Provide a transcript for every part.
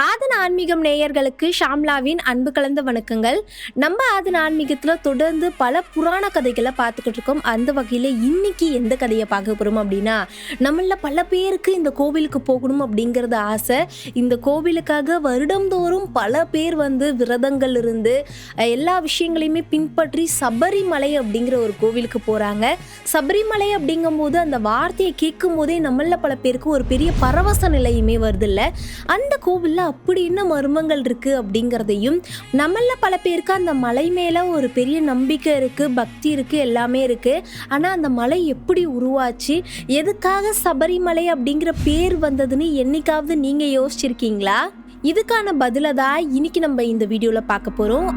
ஆதன் ஆன்மீகம் நேயர்களுக்கு ஷாம்லாவின் அன்பு கலந்த வணக்கங்கள். நம்ம ஆதன ஆன்மீகத்தில் தொடர்ந்து பல புராண கதைகளை பார்த்துக்கிட்டு இருக்கோம். அந்த வகையில் இன்னைக்கு எந்த கதையை பார்க்க போகிறோம் அப்படின்னா நம்மள பல பேருக்கு இந்த கோவிலுக்கு போகணும் அப்படிங்கிறது ஆசை. இந்த கோவிலுக்காக வருடந்தோறும் பல பேர் வந்து விரதங்கள் இருந்து எல்லா விஷயங்களையுமே பின்பற்றி சபரிமலை அப்படிங்கிற ஒரு கோவிலுக்கு போகிறாங்க சபரிமலை அப்படிங்கும்போது அந்த வார்த்தையை கேட்கும் போதே நம்மள பல பேருக்கு ஒரு பெரிய பரவச நிலையுமே வருது இல்லை அந்த கோவிலில் அப்படி என்ன மர்மங்கள் இருக்கு அப்படிங்கிறதையும் நம்மள பல பேருக்கு அந்த மலை மேல ஒரு பெரிய நம்பிக்கை இருக்கு பக்தி இருக்கு எல்லாமே இருக்கு. ஆனா அந்த மலை எப்படி உருவாச்சு? எதுக்காக சபரிமலை அப்படிங்கிற பேர் வந்ததுன்னு என்னைக்காவது நீங்க யோசிச்சிருக்கீங்களா? இதுக்கான பதிலை தான் இன்னைக்கு நம்ம இந்த வீடியோல பார்க்க போறோம்.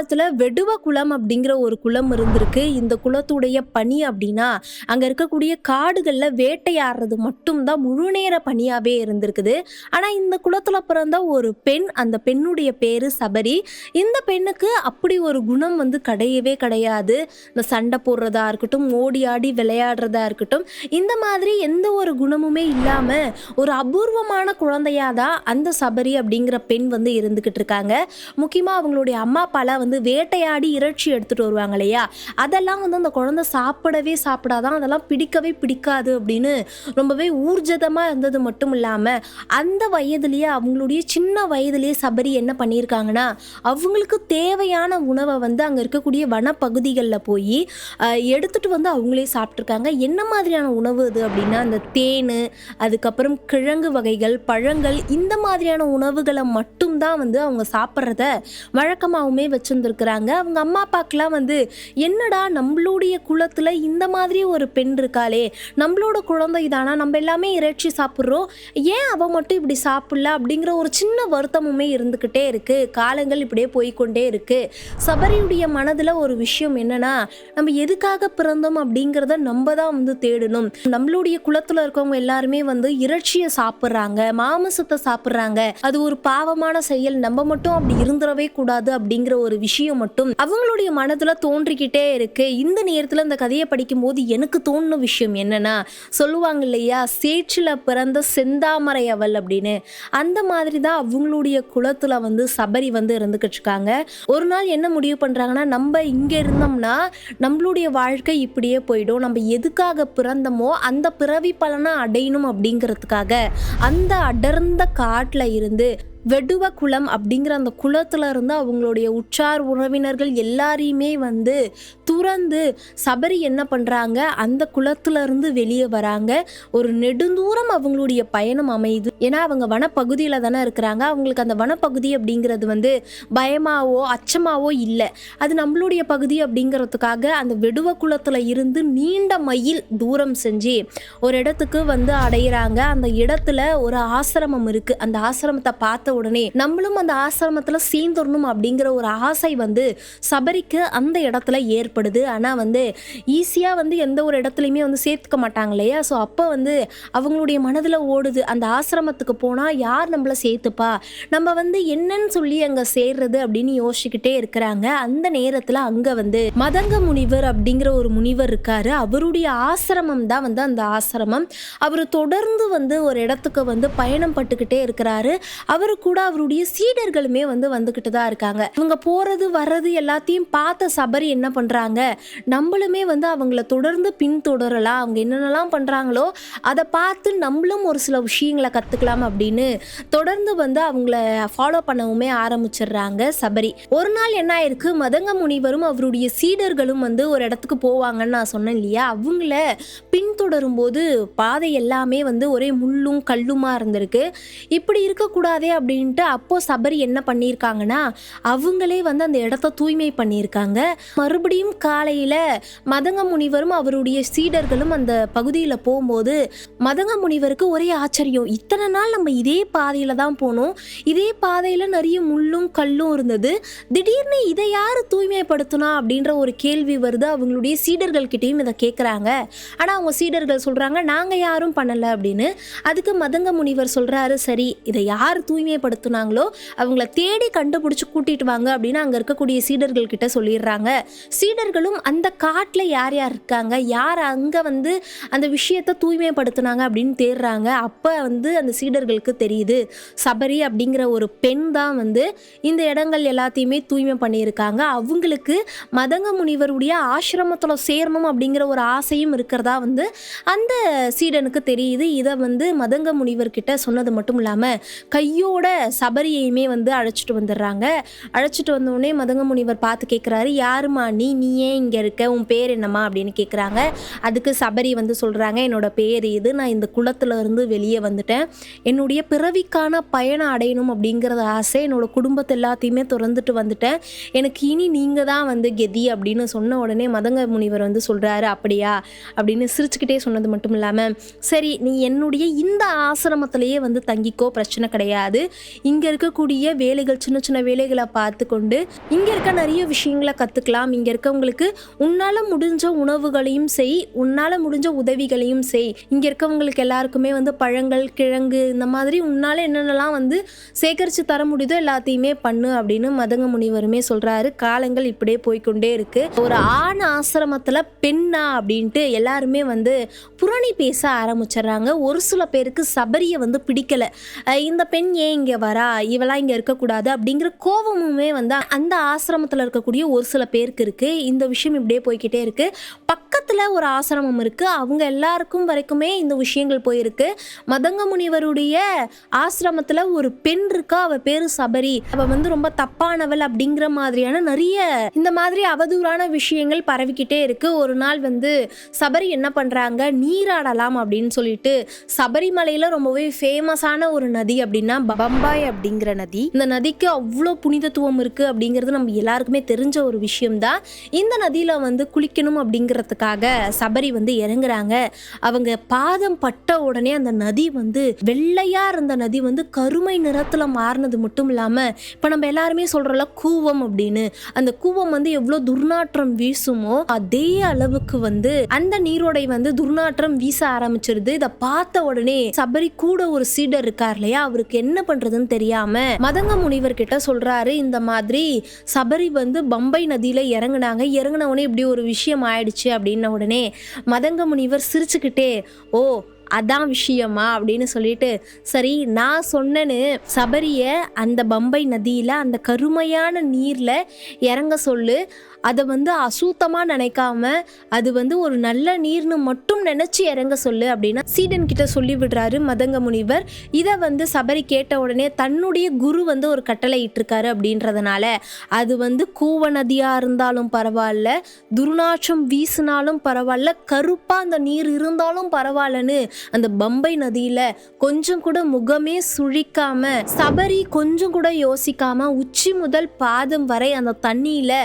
காலத்தில் வெடுவ குளம் அப்படிங்கிற ஒரு குளம் இருந்திருக்கு. இந்த குளத்துடைய பணி அப்படின்னா அங்கே இருக்கக்கூடிய காடுகளில் வேட்டையாடுறது மட்டும்தான் முழு நேர பணியாகவே இருந்திருக்குது. ஆனால் இந்த குளத்தில் பிறந்த ஒரு பெண் அந்த பெண்ணுடைய பேர் சபரி. இந்த பெண்ணுக்கு அப்படி ஒரு குணம் வந்து கிடையவே கிடையாது. இந்த சண்டை போடுறதா இருக்கட்டும் ஓடி ஆடி விளையாடுறதா இருக்கட்டும் இந்த மாதிரி எந்த ஒரு குணமுமே இல்லாமல் ஒரு அபூர்வமான குழந்தையாக தான் அந்த சபரி அப்படிங்கிற பெண் வந்து இருந்துக்கிட்டு இருக்காங்க. முக்கியமாக அவங்களுடைய அம்மா அப்பாலாம் வந்து வந்து வேட்டையாடி இறைச்சி எடுத்துகிட்டு வருவாங்க இல்லையா? அதெல்லாம் வந்து அந்த குழந்தை சாப்பிடவே சாப்பிடாதான் அதெல்லாம் பிடிக்கவே பிடிக்காது அப்படின்னு ரொம்பவே ஊர்ஜிதமாக இருந்தது மட்டும் இல்லாமல் அந்த வயதுலேயே அவங்களுடைய சின்ன வயதுலேயே சபரி என்ன பண்ணியிருக்காங்கன்னா அவங்களுக்கு தேவையான உணவை வந்து அங்கே இருக்கக்கூடிய வனப்பகுதிகளில் போய் எடுத்துகிட்டு வந்து அவங்களே சாப்பிட்ருக்காங்க என்ன மாதிரியான உணவு அது அப்படின்னா அந்த தேன் அதுக்கப்புறம் கிழங்கு வகைகள் பழங்கள் இந்த மாதிரியான உணவுகளை மட்டும்தான் வந்து அவங்க சாப்பிட்றத வழக்கமாகவுமே வச்சுருந்துருக்குறாங்க அவங்க அம்மா அப்பாக்கெலாம் வந்து என்னடா நம்மளுடைய குலத்தில் இந்த மாதிரி ஒரு பெண் இருக்காளே? நம்மளோட குழந்தை தானா? நம்ம எல்லாமே இறைச்சி சாப்பிட்றோம். ஏன் அவள் மட்டும் இப்படி சாப்பிடல? அப்படிங்கிற ஒரு சின்ன வருத்தமுமே இருந்துக்கிட்டே இருக்குது காலங்கள் இப்படியே போய்க்கொண்டே இருக்குது சபரியுடைய மனதில் ஒரு விஷயம் என்னென்னா நம்ம எதுக்காக பிறந்தோம் அப்படிங்கிறத நம்ம தான் வந்து தேடணும். நம்மளுடைய குலத்தில் இருக்கவங்க எல்லாருமே வந்து இறைச்சியை சாப்பிட்றாங்க மாமிசத்தை சாப்பிட்றாங்க. அது ஒரு பாவமான செயல். நம்ம மட்டும் அப்படி இருந்துடவே கூடாது அப்படிங்கிற ஒரு விஷயம் விஷயம் மட்டும் அவங்களுடைய மனதுல தோன்றிக்கிட்டே இருக்கு. இந்த நேரத்துல இந்த கதையை படிக்கும்போது எனக்கு தோணுன விஷயம் என்னன்னா சொல்லுவாங்க இல்லையா சேற்றில் பிறந்த செந்தாமரை அவள் அப்படின்னு. அந்த மாதிரி தான் அவங்களுடைய குலத்துல வந்து சபரி வந்து இருந்துக்கிட்டு இருக்காங்க. ஒரு நாள் என்ன முடிவு பண்றாங்கன்னா நம்ம இங்க இருந்தோம்னா நம்மளுடைய வாழ்க்கை இப்படியே போயிடும். நம்ம எதுக்காக பிறந்தமோ அந்த பிறவி பலனை அடையணும் அப்படிங்கிறதுக்காக அந்த அடர்ந்த காட்டில் இருந்து வெடுவ குளம் அப்படிங்கிற அந்த குளத்துல இருந்து அவங்களுடைய உற்றார் உறவினர்கள் எல்லாரையுமே வந்து துறந்து சபரி என்ன பண்ணுறாங்க அந்த குளத்துலேருந்து வெளியே வராங்க. ஒரு நெடுந்தூரம் அவங்களுடைய பயணம் அமையுது. ஏன்னா அவங்க வனப்பகுதியில் தானே இருக்கிறாங்க. அவங்களுக்கு அந்த வனப்பகுதி அப்படிங்கிறது வந்து பயமாவோ அச்சமாவோ இல்லை. அது நம்மளுடைய பகுதி அப்படிங்கிறதுக்காக அந்த வெடுவ குளத்தில் இருந்து நீண்ட மைல் தூரம் செஞ்சு ஒரு இடத்துக்கு வந்து அடையிறாங்க. அந்த இடத்துல ஒரு ஆசிரமம் இருக்குது அந்த ஆசிரமத்தை பார்த்து உடனே நம்மளும் அந்த ஆசிரமத்தில் சேர்ந்துடணும் அப்படிங்கிற ஒரு ஆசை வந்து சபரிக்கு அந்த இடத்துல ஏற்படுது. ஆனால் வந்து ஈஸியாக வந்து எந்த ஒரு இடத்துலையுமே வந்து சேர்த்துக்க மாட்டாங்க இல்லையா? ஸோ அப்போ வந்து அவங்களுடைய மனதில் ஓடுது. அந்த ஆசிரமத்துக்கு போனால் யார் நம்மளை சேர்த்துப்பா? நம்ம வந்து என்னன்னு சொல்லி அங்கே சேர்றது அப்படின்னு யோசிச்சுக்கிட்டே இருக்கிறாங்க. அந்த நேரத்தில் அங்கே வந்து மதங்க முனிவர் அப்படிங்கிற ஒரு முனிவர் இருக்காரு. அவருடைய ஆசிரமம் தான் வந்து அந்த ஆசிரமம். அவர் தொடர்ந்து வந்து ஒரு இடத்துக்கு வந்து பயணம் பட்டுக்கிட்டே இருக்கிறாரு. அவரு கூட அவருடைய சீடர்களுமே வந்து வந்துக்கிட்டு தான் இருக்காங்க. இவங்க போறது வர்றது எல்லாத்தையும் பார்த்த சபரி என்ன பண்றாங்க? நம்மளுமே வந்து அவங்கள தொடர்ந்து பின்தொடரலாம். அவங்க என்னென்னலாம் பண்றாங்களோ அதை பார்த்து நம்மளும் ஒரு சில விஷயங்களை கத்துக்கலாம் அப்படின்னு தொடர்ந்து வந்து அவங்கள ஃபாலோ பண்ணவுமே ஆரம்பிச்சிடுறாங்க சபரி. ஒரு நாள் என்ன ஆயிருக்கு? மதங்க முனிவரும் அவருடைய சீடர்களும் வந்து ஒரு இடத்துக்கு போவாங்கன்னு நான் சொன்னேன் இல்லையா? அவங்கள பின்தொடரும் போது பாதை எல்லாமே வந்து ஒரே முள்ளும் கல்லுமா இருந்திருக்கு. இப்படி இருக்கக்கூடாதே அப்படின்னு அப்படின்ட்டு அப்போ சபரி என்ன பண்ணியிருக்காங்கன்னா அவங்களே வந்து அந்த இடத்த தூய்மை பண்ணியிருக்காங்க. மறுபடியும் காலையில் மதங்க முனிவரும் அவருடைய சீடர்களும் அந்த பகுதியில் போகும்போது மதங்க முனிவருக்கு ஒரே ஆச்சரியம். இத்தனை நாள் நம்ம இதே பாதையில் தான் போனோம். இதே பாதையில் நிறைய முள்ளும் கல்லும் இருந்தது. திடீர்னு இதை யார் தூய்மைப்படுத்தினா அப்படின்ற ஒரு கேள்வி வருது. அவங்களுடைய சீடர்கள்கிட்டயும் இதை கேட்குறாங்க ஆனால் அவங்க சீடர்கள் சொல்கிறாங்க நாங்கள் யாரும் பண்ணலை அப்படின்னு. அதுக்கு மதங்க முனிவர் சொல்கிறாரு சரி இதை யார் தூய்மை காயப்படுத்தினாங்களோ அவங்கள தேடி கண்டுபிடிச்சி கூட்டிட்டு வாங்க அப்படின்னு அங்கே இருக்கக்கூடிய சீடர்கள் கிட்ட சொல்லிடுறாங்க. சீடர்களும் அந்த காட்டில் யார் யார் இருக்காங்க யார் அங்கே வந்து அந்த விஷயத்தை தூய்மைப்படுத்துனாங்க அப்படின்னு தேடுறாங்க. அப்போ வந்து அந்த சீடர்களுக்கு தெரியுது சபரி அப்படிங்கிற ஒரு பெண் தான் வந்து இந்த இடங்கள் எல்லாத்தையுமே தூய்மை பண்ணியிருக்காங்க. அவங்களுக்கு மதங்க முனிவருடைய ஆசிரமத்தில் சேரணும் அப்படிங்கிற ஒரு ஆசையும் இருக்கிறதா வந்து அந்த சீடனுக்கு தெரியுது. இதை வந்து மதங்க முனிவர்கிட்ட சொன்னது மட்டும் இல்லாமல் கையோட சபரியையுமே வந்து அழைச்சிட்டு வந்துடுறாங்க. அழைச்சிட்டு வந்தோடனே மதங்க முனிவர் பார்த்து கேட்குறாரு யாருமா நீ? நீ ஏன் இங்கே இருக்க? உன் பேர் என்னம்மா? அப்படின்னு கேட்குறாங்க. அதுக்கு சபரி வந்து சொல்கிறாங்க என்னோட பேர் இது. நான் இந்த குளத்தில் இருந்து வெளியே வந்துட்டேன். என்னுடைய பிறவிக்கான பயணம் அடையணும் அப்படிங்கிறத ஆசை. என்னோட குடும்பத்தை எல்லாத்தையுமே திறந்துட்டு வந்துட்டேன். எனக்கு இனி நீங்கள் தான் வந்து கெதி. அப்படின்னு சொன்ன உடனே மதங்க முனிவர் வந்து சொல்கிறாரு அப்படியா? அப்படின்னு சிரிச்சுக்கிட்டே சொன்னது மட்டும் இல்லாமல் சரி நீ என்னுடைய இந்த ஆசிரமத்திலேயே வந்து தங்கிக்கோ. பிரச்சனை கிடையாது. இங்கே இருக்கக்கூடிய வேலைகள் சின்ன சின்ன வேலைகளை பார்த்து கொண்டு இங்கே இருக்க நிறைய விஷயங்களை கற்றுக்கலாம் இங்கே இருக்கவங்களுக்கு உன்னால் முடிஞ்ச உணவுகளையும் செய் உன்னால் முடிஞ்ச உதவிகளையும் செய். இங்கே இருக்கவங்களுக்கு எல்லாருக்குமே வந்து பழங்கள் கிழங்கு இந்த மாதிரி உன்னால் என்னென்னலாம் வந்து சேகரித்து தர முடியுதோ எல்லாத்தையுமே பண்ணு அப்படின்னு மதங்க முனிவருமே சொல்கிறாரு காலங்கள் இப்படியே போய்க்கொண்டே இருக்கு. ஒரு ஆண் ஆசிரமத்தில் பெண்ணா அப்படின்ட்டு எல்லாருமே வந்து புரணி பேச ஆரம்பிச்சிடுறாங்க. ஒரு சில பேருக்கு சபரியை வந்து பிடிக்கல. இந்த பெண் ஏன் இங்கே வரா இவெல்லாம் இங்கே இருக்கக்கூடாது அப்படிங்கிற கோபமுமே வந்து அந்த ஆசிரமத்தில் இருக்கக்கூடிய ஒரு சில பேருக்கு இருக்குது இந்த விஷயம் இப்படியே போய்க்கிட்டே இருக்குது பக்கத்தில் ஒரு ஆசிரமம் இருக்குது அவங்க எல்லாருக்கும் வரைக்குமே இந்த விஷயங்கள் போயிருக்கு. மதங்க முனிவருடைய ஆசிரமத்தில் ஒரு பெண் இருக்கா அவ பேரு சபரி. அவ வந்து ரொம்ப தப்பானவள் அப்படிங்கிற மாதிரியான நிறைய இந்த மாதிரி அவதூறான விஷயங்கள் பரவிக்கிட்டே இருக்கு. ஒரு நாள் வந்து சபரி என்ன பண்றாங்க? நீராடலாம் அப்படின்னு சொல்லிட்டு சபரிமலையில ரொம்பவே ஃபேமஸான ஒரு நதி அப்படின்னா பம்பாய் அப்படிங்கிற நதி. இந்த நதிக்கு அவ்வளோ புனிதத்துவம் இருக்குது அப்படிங்கிறது நம்ம எல்லாருக்குமே தெரிஞ்ச ஒரு விஷயம்தான். இந்த நதியில் வந்து குளிக்கணும் அப்படிங்கிறதுக்காக சபரி வந்து இறங்குறாங்க. அவங்க பாதம் பட்ட உடனே அந்த நதி வந்து வெள்ளையாக இருந்த நதி வந்து கருமை நிறத்தில் மாறினது மட்டும் இல்லாமல் இப்போ நம்ம எல்லாருமே சொல்கிறோம்ல கூவம் அப்படின்னு. அந்த கூவம் வந்து எவ்வளோ துர்நாற்றம் வீசுமோ அதே அளவுக்கு வந்து அந்த நீரோடை வந்து துர்நாற்றம் வீச ஆரம்பிச்சிருது. இதை பார்த்த உடனே சபரி கூட ஒரு சீடர் இருக்கார் இல்லையா? அவருக்கு என்ன பண்றதுன்னு தெரியாம மதங்க முனிவர் கிட்ட சொல்றாரு இந்த மாதிரி சபரி வந்து பம்பை நதியில இறங்குனாங்க இறங்குன உடனே இப்படி ஒரு விஷயம் ஆயிடுச்சு அப்படின்ன உடனே மதங்க முனிவர் சிரிச்சுக்கிட்டே ஓ அதான் விஷயமா? அப்படின்னு சொல்லிட்டு சரி நான் சொன்னேன்னு சபரிய அந்த பம்பை நதியில் அந்த கருமையான நீரில் இறங்க சொல்லு அதை வந்து அசுத்தமாக நினைக்காம அது வந்து ஒரு நல்ல நீர்னு மட்டும் நினச்சி இறங்க சொல்லு அப்படின்னா சீடன் கிட்ட சொல்லி விடுறாரு மதங்க முனிவர். இதை வந்து சபரி கேட்ட உடனே தன்னுடைய குரு வந்து ஒரு கட்டளை இட்டிருக்காரு அப்படின்றதுனால அது வந்து கூவ நதியாக இருந்தாலும் பரவாயில்ல துர்நாற்றம் வீசினாலும் பரவாயில்ல கருப்பாக அந்த நீர் இருந்தாலும் பரவாயில்லன்னு அந்த பம்பை நதியில் கொஞ்சம் கூட முகமே சுழிக்காம சபரி கொஞ்சம் கூட யோசிக்காம உச்சி முதல் பாதம் வரை அந்த தண்ணியில்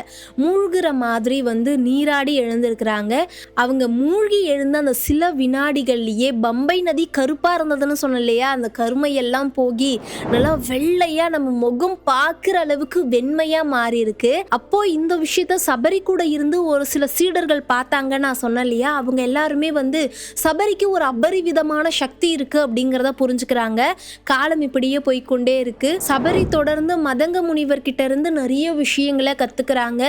மூழ்கிற மாதிரி வந்து நீராடி எழுந்திருக்கிறாங்க. அவங்க மூழ்கி எழுந்த அந்த சில வினாடிகள்லேயே பம்பை நதி கருப்பாக இருந்ததுன்னு சொன்னேன் இல்லையா அந்த கருமையெல்லாம் போகி நல்லா வெள்ளையாக நம்ம முகம் பார்க்குற அளவுக்கு வெண்மையாக மாறி இருக்கு அப்போ இந்த விஷயத்த சபரி கூட இருந்து ஒரு சில சீடர்கள் பார்த்தாங்க நான் சொன்னேன் இல்லையா அவங்க எல்லாருமே வந்து சபரிக்கு ஒரு அபரிவிதமான சக்தி இருக்கு அப்படிங்கிறத புரிஞ்சுக்கிறாங்க. காலம் இப்படியே போய்க்கொண்டே இருக்கு. சபரி தொடர்ந்து மதங்க முனிவர் கிட்ட இருந்து நிறைய விஷயங்களை கத்துக்கிறாங்க.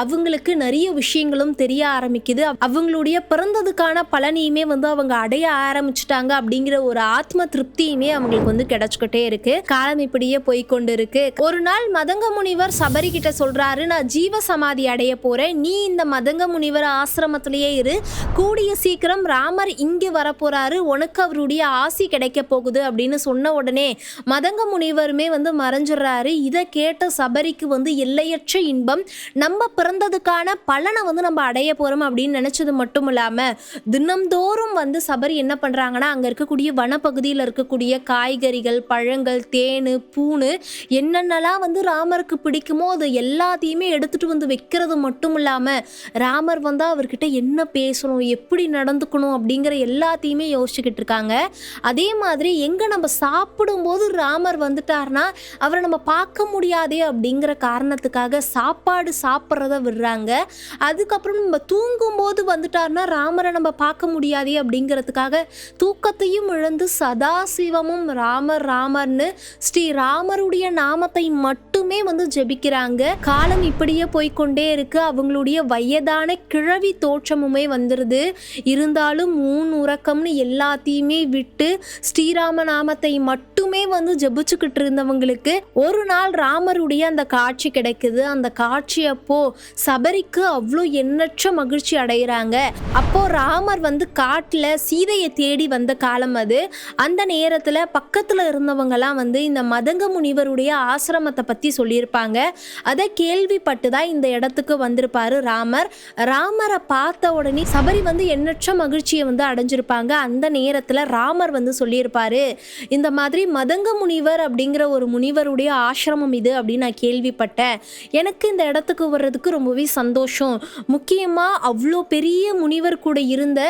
அவங்களுக்கு நிறைய விஷயங்களும் தெரிய ஆரம்பிக்குது. அவங்களுடைய பிறந்ததுக்கான பலனையுமே வந்து அவங்க அடைய ஆரம்பிச்சிட்டாங்க அப்படிங்கிற ஒரு ஆத்ம திருப்தியுமே அவங்களுக்கு வந்து கிடைச்சுக்கிட்டே இருக்கு. காலம் இப்படியே போய்க்கொண்டு இருக்கு ஒரு நாள் மதங்க முனிவர் சபரி கிட்ட சொல்றாரு நான் ஜீவ சமாதி அடைய போறேன். நீ இந்த மதங்க முனிவர் ஆசிரமத்திலேயே இரு. கூடிய சீக்கிரம் ராமர் இங்கே வரப்போறாரு. உனக்கு அவருடைய ஆசி கிடைக்க போகுது அப்படின்னு சொன்ன உடனே மதங்க முனிவருமே வந்து மறைஞ்சிடுறாரு. இதை கேட்ட சபரிக்கு வந்து எல்லையற்ற இன்பம் நம்ம பிற பிறந்ததுக்கான பலனை வந்து நம்ம அடைய போகிறோம் அப்படின்னு நினச்சது மட்டும் இல்லாமல் தினம்தோறும் வந்து சபரி என்ன பண்ணுறாங்கன்னா அங்கே இருக்கக்கூடிய வனப்பகுதியில் இருக்கக்கூடிய காய்கறிகள் பழங்கள் தேன் பூணு என்னென்னலாம் வந்து ராமருக்கு பிடிக்குமோ அது எல்லாத்தையுமே எடுத்துகிட்டு வந்து வைக்கிறது மட்டும் இல்லாமல் ராமர் வந்து அவர்கிட்ட என்ன பேசணும் எப்படி நடந்துக்கணும் அப்படிங்கிற எல்லாத்தையுமே யோசிச்சுக்கிட்டு இருக்காங்க. அதே மாதிரி எங்கே நம்ம சாப்பிடும்போது ராமர் வந்துட்டார்னா அவரை நம்ம பார்க்க முடியாதே அப்படிங்கிற காரணத்துக்காக சாப்பாடு சாப்பிட்றத விடுறாங்க. அதுக்கப்புறம் நம்ம தூங்கும்போது வந்துட்டார்னா ராமரை நம்ம பார்க்க முடியாதே அப்படிங்கிறதுக்காக தூக்கத்தையும் இழந்து சதாசிவமும் ராமர் ராமர்னு ஸ்ரீ ராமருடைய நாமத்தை மட்டுமே வந்து ஜெபிக்கிறாங்க. காலம் இப்படியே போய்க்கொண்டே இருக்கு. அவங்களுடைய வயதான கிழவி தோற்றமுமே வந்துடுது இருந்தாலும் ஊன் உறக்கம்னு எல்லாத்தையுமே விட்டு ஸ்ரீராம நாமத்தை மட்டுமே வந்து ஜெபிச்சுக்கிட்டு இருந்தவங்களுக்கு ஒரு நாள் ராமருடைய அந்த காட்சி கிடைக்குது. அந்த காட்சி அப்போ சபரிக்கு அவ்வளோ எண்ணற்ற மகிழ்ச்சி அடைகிறாங்க அப்போ ராமர் வந்து காட்டில் சீதையை தேடி வந்த காலம் அது. அந்த நேரத்தில் பக்கத்தில் இருந்தவங்கலாம் வந்து இந்த மதங்க முனிவருடைய ஆசிரமத்தை பற்றி சொல்லியிருப்பாங்க. அதை கேள்விப்பட்டு தான் இந்த இடத்துக்கு வந்திருப்பார் ராமர். ராமரை பார்த்த உடனே சபரி வந்து எண்ணற்ற மகிழ்ச்சியை வந்து அடைஞ்சிருப்பாங்க. அந்த நேரத்தில் ராமர் வந்து சொல்லியிருப்பாரு இந்த மாதிரி மதங்க முனிவர் அப்படிங்கிற ஒரு முனிவருடைய ஆசிரமம் இது அப்படின்னு நான் கேள்விப்பட்டேன். எனக்கு இந்த இடத்துக்கு வர்றதுக்கு ரொம்பவே சந்தோஷம். முக்கியமாக அவ்வளோ பெரிய முனிவர் கூட இருந்த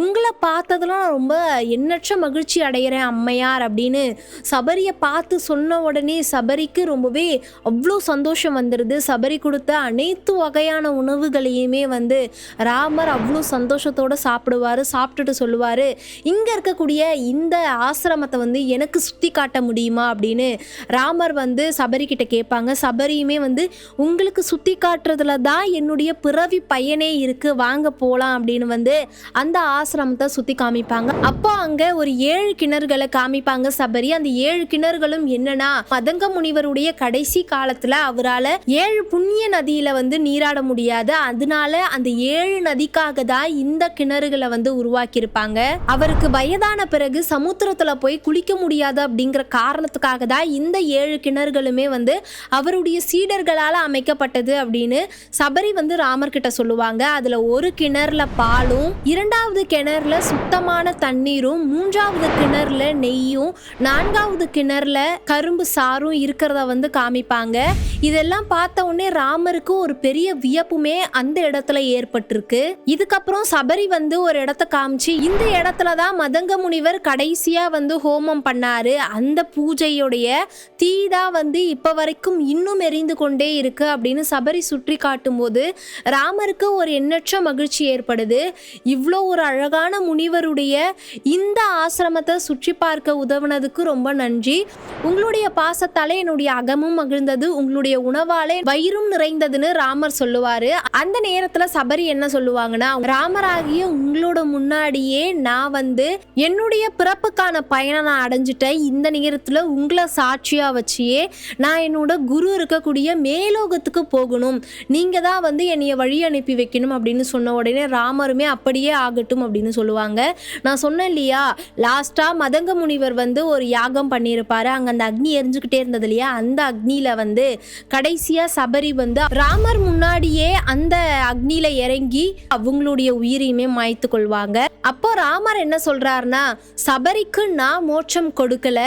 உங்களை பார்த்ததெல்லாம் நான் ரொம்ப எண்ணற்ற மகிழ்ச்சி அடைகிறேன் அம்மையார் அப்படின்னு. சபரியை பார்த்து சொன்ன உடனே சபரிக்கு ரொம்பவே அவ்வளோ சந்தோஷம் வந்துடுது சபரி கொடுத்த அனைத்து வகையான உணவுகளையுமே வந்து ராமர் அவ்வளோ சந்தோஷத்தோடு சாப்பிடுவார் சாப்பிட்டுட்டு சொல்லுவார். இங்கே இருக்கக்கூடிய இந்த ஆசிரமத்தை வந்து எனக்கு சுற்றி காட்ட முடியுமா அப்படின்னு ராமர் வந்து சபரி கிட்ட கேட்பாங்க. சபரியுமே வந்து உங்களுக்கு சுற்றி காட்டுறதுல தான் என்னுடைய பிறவி பையனே இருக்குது வாங்க போகலாம் அப்படின்னு வந்து அந்த ஆசிரமத்தை சுற்றி காமிப்பாங்க. அப்போ அங்கே ஒரு ஏழு கிணறுகளை காமிப்பாங்க சபரி. அந்த ஏழு கிணறுகளும் என்னன்னா மதங்க முனிவருடைய கடைசி காலத்தில் அவரால் ஏழு புண்ணிய நதியில் வந்து நீராட முடியாது. அதனால அந்த ஏழு நதிக்காக தான் இந்த கிணறுகளை வந்து உருவாக்கியிருப்பாங்க. அவருக்கு வயதான பிறகு சமுத்திரத்தில் போய் குளிக்க முடியாது அப்படிங்கிற காரணத்துக்காக தான் இந்த ஏழு கிணறுகளுமே வந்து அவருடைய சீடர்களால் அமைக்கப்பட்டது அப்படின்னு சபரி வந்து ராமர் கிட்ட சொல்லுவாங்க அதுல ஒரு கிணறுல பாலும் இரண்டாவது கிணறுல சுத்தமான தண்ணீரும் மூன்றாவது கிணறுல நெய்யும் நான்காவது கிணறுல கரும்பு சாரும் இருக்கிறத வந்து காமிப்பாங்க. இதெல்லாம் பார்த்த உடனே ராமருக்கு ஒரு பெரிய வியப்புமே அந்த இடத்துல ஏற்பட்டிருக்கு. இதுக்கப்புறம் சபரி வந்து ஒரு இடத்த காமிச்சு இந்த இடத்துல தான் மதங்க முனிவர் கடைசியா வந்து ஹோமம் பண்ணாரு. அந்த பூஜையுடைய தீ தான் வந்து இப்போ வரைக்கும் இன்னும் எரிந்து கொண்டே இருக்கு அப்படின்னு சபரி சுற்றி காட்டும் போது ராமருக்கு ஒரு எண்ணற்ற மகிழ்ச்சி ஏற்படுது. இவ்வளோ ஒரு அழகான முனிவருடைய இந்த ஆசிரமத்தை சுற்றி பார்க்க உதவுனதுக்கு ரொம்ப நன்றி. உங்களுடைய பாசத்தாலே என்னுடைய அகமும் மகிழ்ந்தது. உங்களுடைய உணவாலே வயிறும் நிறைந்ததுன்னு ராமர் சொல்லுவாரு. அந்த நேரத்துல சபரி என்ன சொல்லுவாங்கன்னா ராமராகிய உங்களோட முன்னாடியே நான் வந்து என்னுடைய பிறப்புக்கான பயனை நான் அடைஞ்சிட்டேன். இந்த நேரத்துல உங்களை சாட்சியா வச்சியே நான் என்னோட குரு இருக்கக்கூடிய மேலோகத்துக்கு போகணும். நீங்க தான் வந்து என்னைய வழி அனுப்பி வைக்கணும் அப்படின்னு சொன்ன உடனே ராமருமே அப்படியே ஆகட்டும் அப்படின்னு சொல்லுவாங்க. நான் சொன்னேன் இல்லையா லாஸ்ட்டாக மதங்க முனிவர் வந்து ஒரு யாகம் பண்ணியிருப்பாரு. அங்கே அந்த அக்னி எரிஞ்சுக்கிட்டே இருந்தது இல்லையா அந்த அக்னியில வந்து கடைசியா சபரி வந்து ராமர் முன்னாடியே அந்த அக்னியில இறங்கி அவங்களுடைய உயிரையுமே மாய்த்து கொள்வாங்க. அப்போ ராமர் என்ன சொல்றாருன்னா சபரிக்கு நான் மோட்சம் கொடுக்கல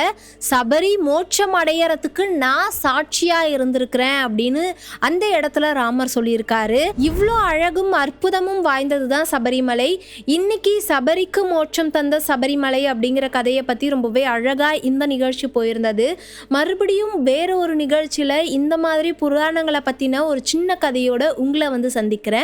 சபரி மோட்சம் அடையறதுக்கு நான் சாட்சியா இருந்திருக்கிறேன் அப்படின்னு அந்த இடத்துல ராமர் சொல்லியிருக்காரு. இவ்வளோ அழகும் அற்புதமும் வாய்ந்தது தான் சபரிமலை. இன்னைக்கு சபரிக்கு மோட்சம் தந்த சபரிமலை அப்படிங்கிற கதையை பற்றி ரொம்பவே அழகாக இந்த நிகழ்ச்சி போயிருந்தது. மறுபடியும் வேற ஒரு நிகழ்ச்சியில் இந்த மாதிரி புராணங்களை பற்றின ஒரு சின்ன கதையோட உங்களை வந்து சந்திக்கிறேன்.